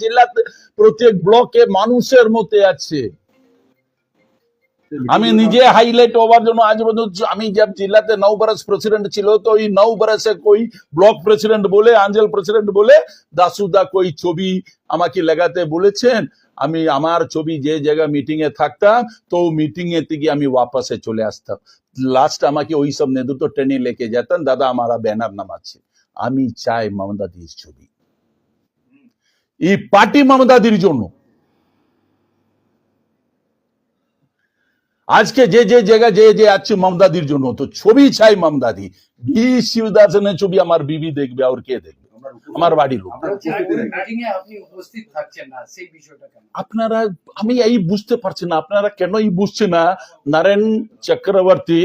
জেলাতে প্রত্যেক ব্লকে মানুষের মতে আছে। আমি নিজে হাইলাইট হওয়ার জন্য আজ পর্যন্ত আমি জব জেলাতে নৌ বরস প্রেসিডেন্ট ছিল, তো এই নৌ বরসে কই ব্লক প্রেসিডেন্ট বলে আঞ্চল প্রেসিডেন্ট বলে দাসুদা কই ছবি আমাকে লাগাতে বলেছেন। আমি আমার ছবি যে জায়গা মিটিং এ থাকতাম, তো মিটিং এ থেকে আমি ওয়াপাসে চলে আসতাম। লাস্ট আমাকে ওই সব নেতৃত্ব ট্রেনে লেকে যেতেন, দাদা, আমারা ব্যানার নামাচ্ছে। আমি চাই মমতাদির ছবি। এই পার্টি মমতাদির জন্য। আজকে যে যে জায়গায় যে যে আছে মমদাদির জন্য তো ছবি চাই মমদাদি বি শিবদাসনের ছবি আমার বিবি দেখবে আর কে দেখবে? আমার বাড়ির লোক। আপনার আমি এই বুঝতে পারছি না আপনারা কেন এই বুঝছে না? নারায়ণ চক্রবর্তী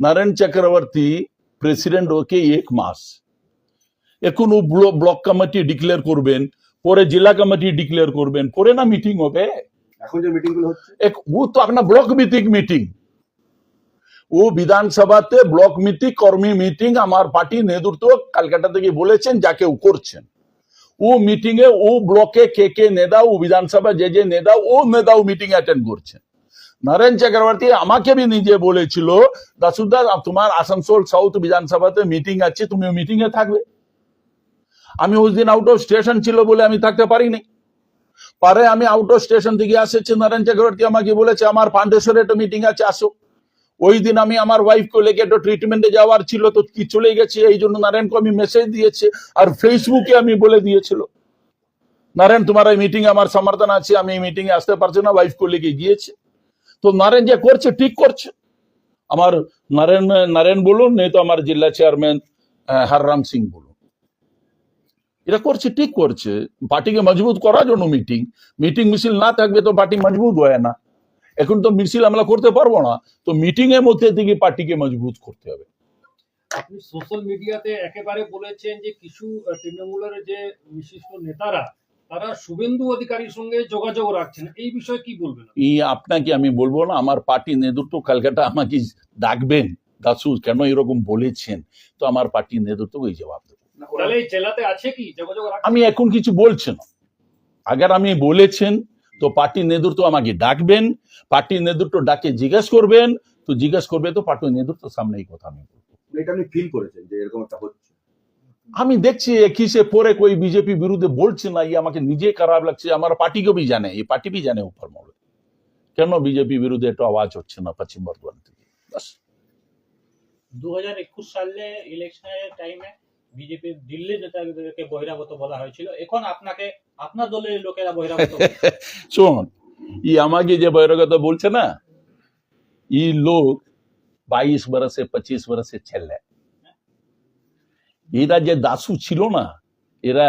নারায়ণ চক্রবর্তী প্রেসিডেন্ট ওকে এক মাস। এখন ও ব্লক কমিটি ডিক্লেয়ার করবেন পরে জেলা কমিটি ডিক্লেয়ার করবেন পরে না মিটিং হবে। মিটিং ও মিটিং ও বিধানসভাতে ব্লক মিটিং কর্মী মিটিং আমার পার্টি নেতৃত্ব থেকে বলেছেন যাকে ও করছেন। ও মিটিং এ ও ব্লকে কে কে নেতা ও বিধানসভা যে যে নেতা ও নেতা ও মিটিং অ্যাটেন্ড করছেন। নরেন চক্রবর্তী আমাকে বি নিজে বলেছিল দাসুদার তোমার আসানসোল সাউথ বিধানসভাতে মিটিং আছে তুমি মিটিং এ থাকবে। আমি ওই দিন আউট অফ স্টেশন ছিল বলে আমি থাকতে পারিনি। পরে আমি আউট অফ স্টেশন থেকে আসেছি নারায়ণ চক্রবর্তী আমাকে বলেছে, আমার পান্ডেশ্বরে একটা মিটিং আছে, আসো। ওই দিন আমি আমার ওয়াইফ কে লেগে একটু ট্রিটমেন্টে যাওয়ার ছিল তো, কি চলে গেছে? এই জন্য নারায়ণকে আমি মেসেজ দিয়েছি আর ফেসবুকে আমি বলে দিয়েছিল। নারায়ণ, তোমার এই মিটিং আমার সমর্থন আছে, আমি এই মিটিং এ আসতে পারছি না। ওয়াইফ কে লেগে গিয়েছে। তো নারায়ণ যে করছে, ঠিক করছে। আমার নারায়ণ নারায়ণ বলুন নেই তো আমার জেলা চেয়ারম্যান হররাম সিং বলুন। এরা করছে ঠিক করছে। পার্টিকে মজবুত করার জন্য মিটিং মিটিং মিছিল না থাকবে তো পার্টি মজবুত হয় না। এখন তো মিছিল আমরা করতে পারব না। তো মিটিং এর মধ্যে থেকে পার্টিকে মজবুত করতে হবে। আপনি সোশ্যাল মিডিয়াতে একেবারে বলেছেন যে কিছু তৃণমূলের যে বিশিষ্ট নেতারা তারা শুভেন্দু অধিকারীর সঙ্গে যোগাযোগ রাখছেন। এই বিষয়ে কি বলবেন? এই আপনাকে আমি বলব না আমার পার্টি নেতৃত্ব কলকাতা আমাকে ডাকবেন। দাসু কেন এরকম বলেছেন? তো আমার পার্টি নেতৃত্ব ওই জবাব আমি এখন কিছু বলছেন আগের আমি বলেছেন তো পার্টির নেতৃত্ব আমাকে ডাকবেন পার্টির নেতৃত্ব ডাকে জিজ্ঞেস করবেন তো জিজ্ঞেস করবে তো পার্টির নেতৃত্ব সামনে এই কথা আমি আমি দেখছি কিসে পরে কই বিজেপি বিরুদ্ধে বলছে না ই আমাকে নিজে খারাপ লাগছে আমার পার্টিকে বি জানে এই পার্টি বি জানে উপর মহলে। কেন বিজেপি বিরুদ্ধে একটা আওয়াজ হচ্ছে না পশ্চিম বর্ধমান থেকে? দু হাজার একুশ সালে ইলেকশনের টাইমে দিল্লি নেতাদেরকে বহিরাগত বলা হয়েছিল। এখন আপনাকে, আপনার দলের লোকেরা বহিরাগত ই আমাকে যে বৈরগত বলছে না, ই লোক বাইশ বরসে পঁচিশ বরসে ছেলে। এরা যে দাসু ছিল না, এরা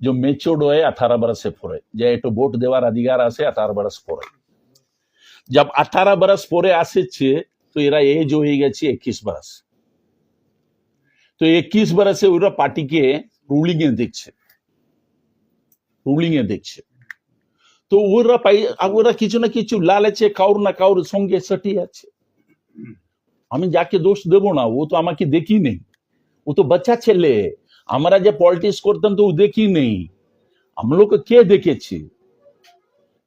যে মেচোর্ড হয়ে আঠারো বরসে পরে যে একটু ভোট দেওয়ার অধিকার আছে, আঠারো বরস পরে जब আঠারো বরস পরে আসছে, তো এরা এজ হয়ে গেছে একুশ বরস তো একুশ বরসে ওরা পার্টিকে রুলিং এ দেখছে রুলিং এ দেখছে তো ওরা পাই ওরা কিছু না কিছু লালেছে কাউর না কাউর সঙ্গে সটি আছে আমি যাকে দোষ দেব না ও তো আমাকে দেখি নেই ও তো বাচ্চা ছেলে আমরা যে পলিটিক্স করতাম তো ও দেখি নেই हम लोग को কে দেখেছে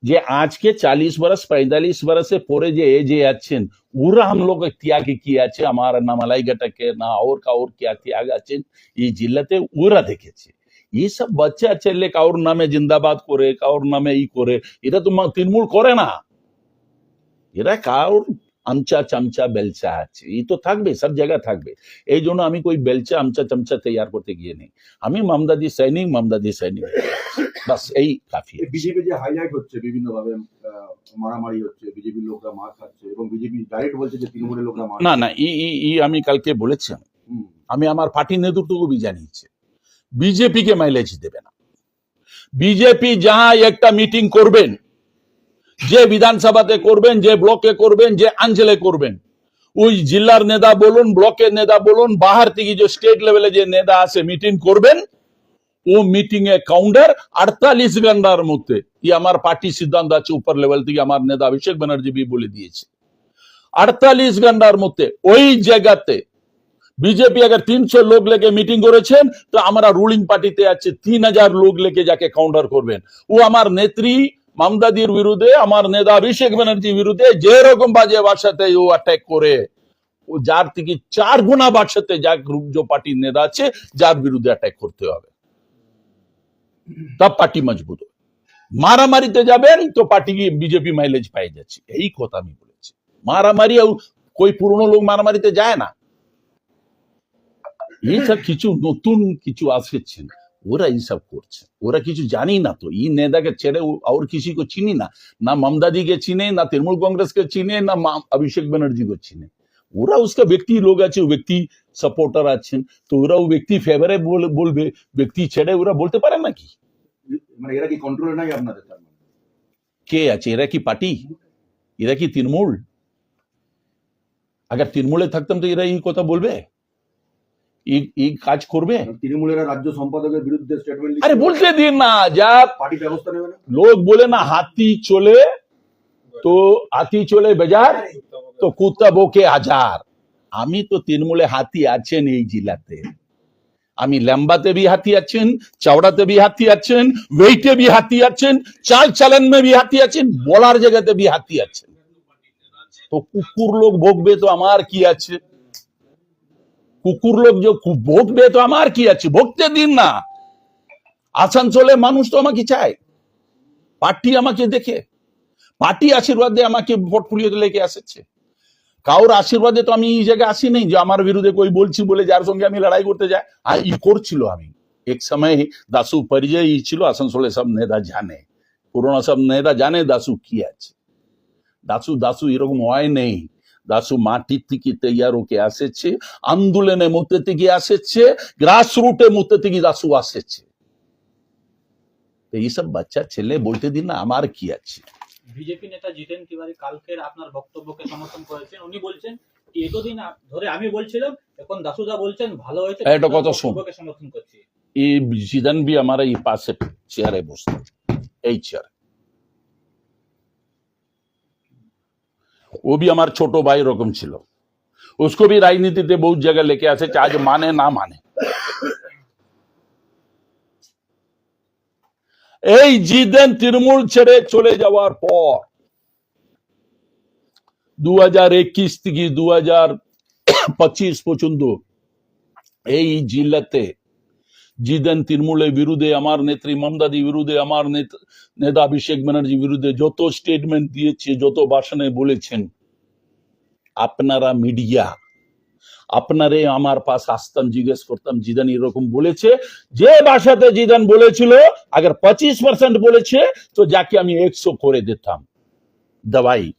যে আজকে চালিশ বরস পঁয়তাল্লিশ বরসে পরে যে এজে আছেন ওরা हम लोग ত্যাগ কি আছে আমার না মালাই গটাকে না और কাউর क्या ত্যাগ আছেন এই জিল্লাতে ওরা দেখেছে এইসব বাচ্চা ছেলে কাউর নামে জিন্দাবাদ করে কাউর নামে ই করে এটা তো মা- তৃণমূল করে না এরা কাউর আমচা চামচা বেলচা আছে এই তো থাকবে সব জায়গায় থাকবে এই জন্য আমি কই বেলচা আমচা চামচা তৈয়ার করতে গিয়ে নেই আমি মামদাদি সৈনিক মামদাদি সৈনিক বাস এই কাফি বিজেপি যে হাইলাইট হচ্ছে বিভিন্ন ভাবে মারামারি হচ্ছে বিজেপির লোকরা মার খাচ্ছে এবং বিজেপি ডাইরেক্ট বলছে যে তৃণমূলের লোকরা মার না না ই ই আমি কালকে বলেছি আমি। আমার পার্টি নেতৃত্বকে জানিয়েছি। বিজেপি কে মাইলেজ দেবে না। বিজেপি যাহা একটা মিটিং করবেন যে বিধানসভাতে করবেন যে ব্লকে করবেন যে অঞ্চলে করবেন ওই জেলার নেতা বলুন ব্লকের নেতা বলুন বাহার থেকে যে স্টেট লেভেলে যে নেতা আছে মিটিং করবেন ও মিটিং এ কাউন্টার আটতাল্লিশ ঘন্টার মধ্যে ই আমার পার্টি সিদ্ধান্ত আছে উপর লেভেল থেকে আমার নেতা অভিষেক ব্যানার্জি বি বলে দিয়েছে আটতাল্লিশ ঘন্টার মধ্যে ওই জায়গাতে बीजेपी अगर 300 লোক লেগে মিটিং করেছেন তো আমরা রুলিং পার্টিতে আছে তিন হাজার লোক লেগে যাকে কাউন্টার করবেন ও আমার নেত্রী মমতাদির বিরুদ্ধে আমার নেতা অভিষেক ব্যানার্জির বিরুদ্ধে যে রকম বাজে ভাষাতে ও অ্যাটাক করে ও যার থেকে চার গুণা ভাষাতে যা গ্রুপ যে পার্টির নেতা আছে যার বিরুদ্ধে অ্যাটাক করতে হবে তা পার্টি মজবুত হবে মারামারিতে যাবেন তো পার্টি বিজেপি মাইলেজ পাই যাচ্ছে এই কথা আমি বলেছি মারামারি আর কই পুরনো লোক মারামারিতে যায় না এইসব কিছু নতুন কিছু আসেছেন ওরা এইসব করছে ওরা কিছু জানি না তো ই নেতাকে ছেড়ে আর কিছু কো চিনি না না মমদাদিকে চিনে না তৃণমূল কংগ্রেসকে চিনে না অভিষেক ব্যানার্জিকে চিনে ওরা উসকা ব্যক্তি লোক আছে ব্যক্তি সাপোর্টার আছেন তো ওরা ও ব্যক্তি ফেভারে বলবে ব্যক্তি ছেড়ে ওরা বলতে পারে না কি মানে এরা কি কন্ট্রোলে নাই আপনাদের তার মানে? কে আছে? এরা কি পার্টি? এরা কি তৃণমূল? আগে তৃণমূলে থাকতাম তো এরা এই কথা বলবে? এই কাজ করবে? তৃণমূলের রাজ্য সম্পাদকের বিরুদ্ধে স্টেটমেন্ট আরে বলতে দিন না যা পার্টি ব্যবস্থা নেবে না? লোক বলে না হাতি চলে তো হাতি চলে বেজার তো কুত্তা বোকে হাজার। আমি তো তৃণমূলে হাতি আছেন এই জেলাতে। আমি ল্যাম্বাতে বি হাতি আছেন, চওড়াতে বি হাতি আছেন ওয়েটে বি হাতি আছেন, চাল চালেন মে বি হাতি আছেন, বলার জায়গাতে বি হাতি আছেন। তো কুকুর লোক ভোগবে তো আমার কি আছে? কুকুর লোক যে ভোগবে তো আমার কি আছে? ভোগতে দিন না। আসানসোলে মানুষ তো আমাকে চায়। পার্টি আমাকে দেখে। পার্টি আশীর্বাদে আমাকে পোর্টফোলিওতে লেগে আসেছে কারোর আশীর্বাদে তো আমি এই জায়গায় আসি নাই যে আমার বিরুদ্ধে কই বলছি বলে যার সঙ্গে আমি লড়াই করতে যাই। আর ই করছিল আমি। এক সময় দাসু পরিচয় ছিল, আসানসোলে সব নেতা জানে। পুরোনো সব নেতা জানে দাসু কি আছে। দাসু দাসু এরকম হয় নেই। দাসু মাটির থেকে তৈয়ার ওকে আসেছে, আন্দোলনে মধ্যে থেকে আসেছে গ্রাস রুটে মধ্যে থেকে দাসু আসেছে। এইসব বাচ্চা, ছেলে, বলতে দিন না, আমার কি আছে? বিজেপি নেতা জিতেন তিওয়ারি কালকের আপনার বক্তব্যকে সমর্থন করেছেন। উনি বলছেন এতদিন ধরে আমি বলছিলাম এখন দাসুদা বলছেন ভালো হয়েছে এটা কত বক্তব্যকে সমর্থন করছি। এই জিদান বি আমার এই পাশে চেয়ারে বসতো এই চেয়ার ও বি আমার ছোট ভাই এরকম ছিল। उसको রাজনীতিতে राजनीति জায়গায় লেগে जगह लेके মানে না মানে। এই জিদেন তৃণমূল ছেড়ে চলে যাওয়ার পর দু হাজার একুশ থেকে দু হাজার পঁচিশ পর্যন্ত এই জেলাতে জিদেন তৃণমূলের বিরুদ্ধে, আমার নেত্রী মমতাদি বিরুদ্ধে, আমার নেতা অভিষেক ব্যানার্জি বিরুদ্ধে যত স্টেটমেন্ট দিয়েছে, যত ভাষণে বলেছেন, আপনারা মিডিয়া আপনারে আমার পাশ আসতাম, জিজ্ঞেস করতাম, জিদান এরকম বলেছে? যে ভাষাতে জিদান বলেছিল, আগের পঁচিশ পার্সেন্ট বলেছে, তো যাকে আমি একশো করে দিতাম। দাবাই।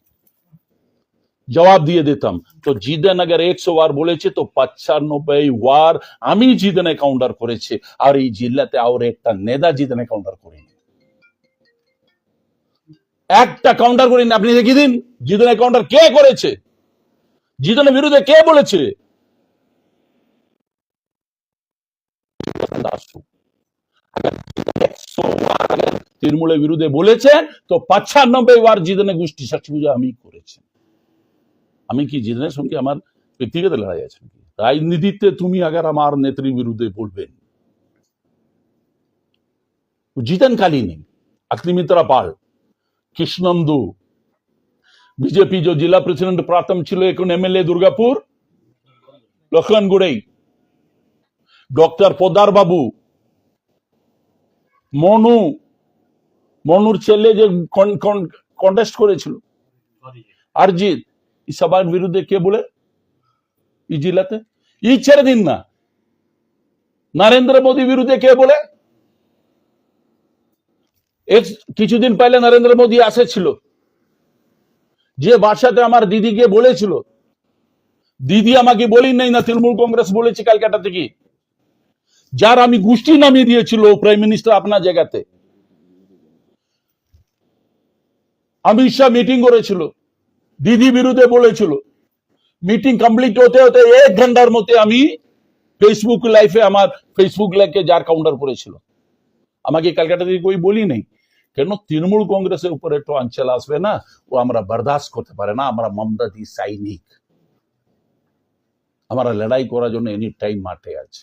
জবাব দিয়ে দিতাম। তো জিদেন আগের একশো বার বলেছে, তো পঁচানব্বই ওয়ার আমি জিদেন কাউন্টার করেছি, আর এই জিল্লাতে আর একটা নেদা জিদেন কাউন্টার করিনি। একটা কাউন্টার করিনি, আপনি দেখি দিন জিদেন কাউন্টার কে করেছে? জিদনের বিরুদ্ধে কে বলেছে? দাসু अगर একশো বার अगर তৃণমূলের বিরুদ্ধে বলেছেন তো পঁচানব্বই বার জিদনে গোষ্ঠী সাক্ষী পূজা আমি করেছি আমি কি জিদনের সঙ্গে আমার ব্যক্তিগত লড়াই আছে নাকি? রাজনীতিতে তুমি আগার আমার নেত্রীর বিরুদ্ধে বলবেন জিতেন কালী নেই অগ্নিমিত্রা পাল কৃষ্ণন্দু বিজেপি जो जिला प्रेसिडेंट प्राथम ছিল এখন এমএলএ দুর্গাপুর লক্ষণ গুড়াই ডক্টর পোদার বাবু মনু, মনুর ছেলে যে কন্টেস্ট করেছিল, অরিজিৎ, এই সবার বিরুদ্ধে কে বলে? এই জেলাতে? ই ছেড়ে দিন না। নরেন্দ্র মোদী বিরুদ্ধে কে বলে? এক কিছুদিন পহলে নরেন্দ্র মোদী আসেছিল। যে ভাষাতে আমার দিদিকে বলেছিল, দিদি আমাকে বলি নাই না, তৃণমূল কংগ্রেস বলেছে ক্যালকাটা থেকে। যার আমি গোষ্ঠী নামিয়ে দিয়েছিল প্রাইম মিনিস্টার আপনার জায়গাতে। অমিত শাহ মিটিং করেছিল দিদি বিরুদ্ধে বলেছিল। মিটিং কমপ্লিট হতে হতে এক ঘণ্টার মধ্যে আমি ফেসবুক লাইফে আমার ফেসবুক লাইফে যার কাউন্টার করেছিল আমাকে ক্যালকাটা থেকে কই বলি নাই, কেন তৃণমূল কংগ্রেসের উপরে একটু অঞ্চল আসবে না, ও আমরা বরদাস্ত করতে পারে না, আমরা মমতাদি সৈনিক আমরা লড়াই করার জন্য এনি টাইম মাঠে আছে।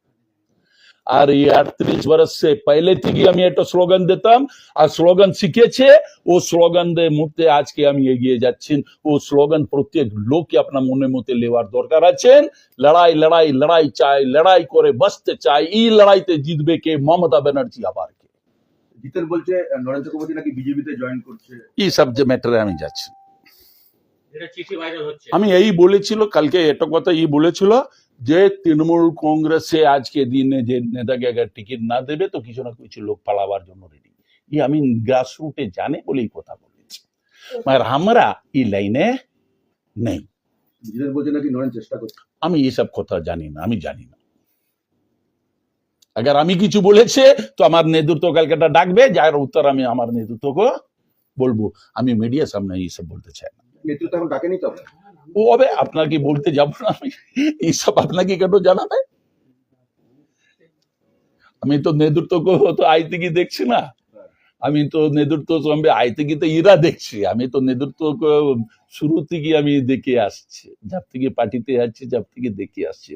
আর এই আটত্রিশ বরস সে পহলে থেকে আমি একটা স্লোগান দিতাম। আর স্লোগান শিখেছে ও স্লোগান মধ্যে আজকে আমি এগিয়ে যাচ্ছি। ও স্লোগান প্রত্যেক লোককে আপনার মনের মধ্যে নেওয়ার দরকার আছেন লড়াই লড়াই লড়াই চাই লড়াই করে বাঁচতে চাই। এই লড়াইতে জিতবে কে? মমতা ব্যানার্জি আবার কে? জিতেন বলছে নরেন্দ্র চক্রবর্তী নাকি বিজেপিতে জয়েন করছে? এই সব যে ম্যাটারে আমি যাচ্ছি। আমি এই বলেছিল কালকে এটা কথা এই বলেছিল যে তৃণমূল কংগ্রেসে আজকে দিনে যে নেতাকে আগে টিকিট না দেবে তো কিছু না কিছু লোক পালাবার জন্য রেডি এই আমি গ্রাসরুটে জানে বলেই কথা বলেছি। আর আমরা এই লাইনে নেই। আমি এইসব কথা জানি না আমি জানি না। আগার আমি কিছু বলেছে তো আমার নেতৃত্ব কালকেটা ডাকবে যার উত্তর আমি আমার নেতৃত্বকে বলব। আমি মিডিয়ার সামনে এইসব বলতে চাই না। নেতৃত্ব এখন ডাকেনি তো? ও হবে, আপনাকে বলতে যাব না আমি। এইসব আপনাকে কেন জানাবে? আমি তো নেতৃত্বকে তো আই থেকে দেখছি না। আমি তো নেতৃত্ব সঙ্গে আই থেকে তো ইরা দেখছি। আমি তো নেতৃত্ব শুরু থেকে আমি দেখে আসছি। যার থেকে পার্টিতে আছি যার থেকে দেখে আসছি।